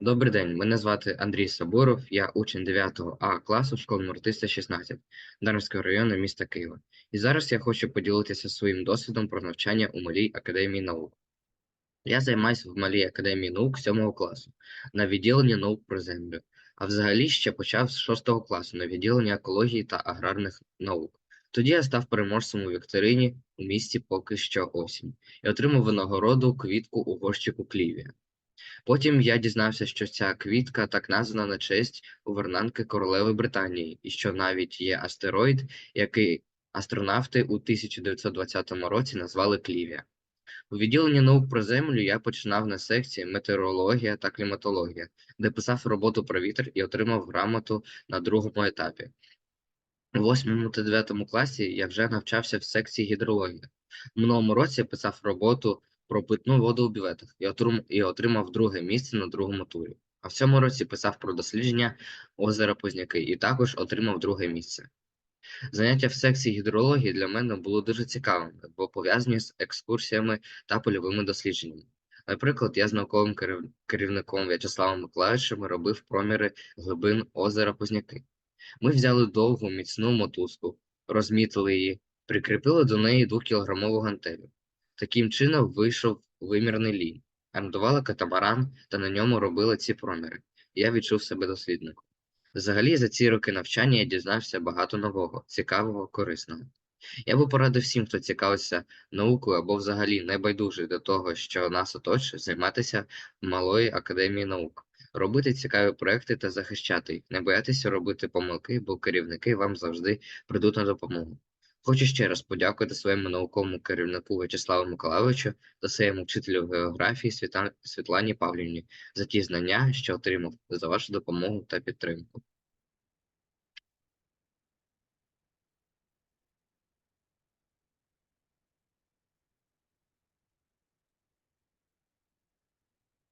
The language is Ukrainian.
Добрий день, мене звати Андрій Сабуров, я учень 9 А класу школи номер 316 Дарницького району міста Києва. І зараз я хочу поділитися своїм досвідом про навчання у Малій академії наук. Я займаюся в Малій академії наук 7 класу на відділенні наук про землю, а взагалі ще почав з 6 класу на відділенні екології та аграрних наук. Тоді я став переможцем у вікторині у місті поки що осінь і отримав винагороду квітку у горщику Клівія. Потім я дізнався, що ця квітка так названа на честь гувернантки королеви Британії, і що навіть є астероїд, який астронавти у 1920 році назвали Клівія. У відділенні наук про землю я починав на секції метеорологія та кліматологія, де писав роботу про вітер і отримав грамоту на другому етапі. У 8 та 9 класі я вже навчався в секції гідрологія. У минулому році писав роботу про питну воду у бюветах і отримав друге місце на другому турі. А в цьому році писав про дослідження озера Позняки і також отримав друге місце. Заняття в секції гідрології для мене було дуже цікавими, бо пов'язані з екскурсіями та польовими дослідженнями. Наприклад, я з науковим керів- керівником В'ячеславом Миколаївичем робив проміри глибин озера Позняки. Ми взяли довгу міцну мотузку, розмітили її, прикріпили до неї двокілограмову гантелю. Таким чином вийшов вимірний лінь, орендували катамаран та на ньому робили ці проміри. Я відчув себе дослідником. Взагалі, за ці роки навчання я дізнався багато нового, цікавого, корисного. Я би порадив всім, хто цікавиться наукою або взагалі небайдужий до того, що нас оточує, займатися в малої академії наук, робити цікаві проекти та захищати їх, не боятися робити помилки, бо керівники вам завжди прийдуть на допомогу. Хочу ще раз подякувати своєму науковому керівнику В'ячеславу Миколайовичу та своєму вчителю географії Світла- Світлані Павлівні за ті знання, що отримав, за вашу допомогу та підтримку.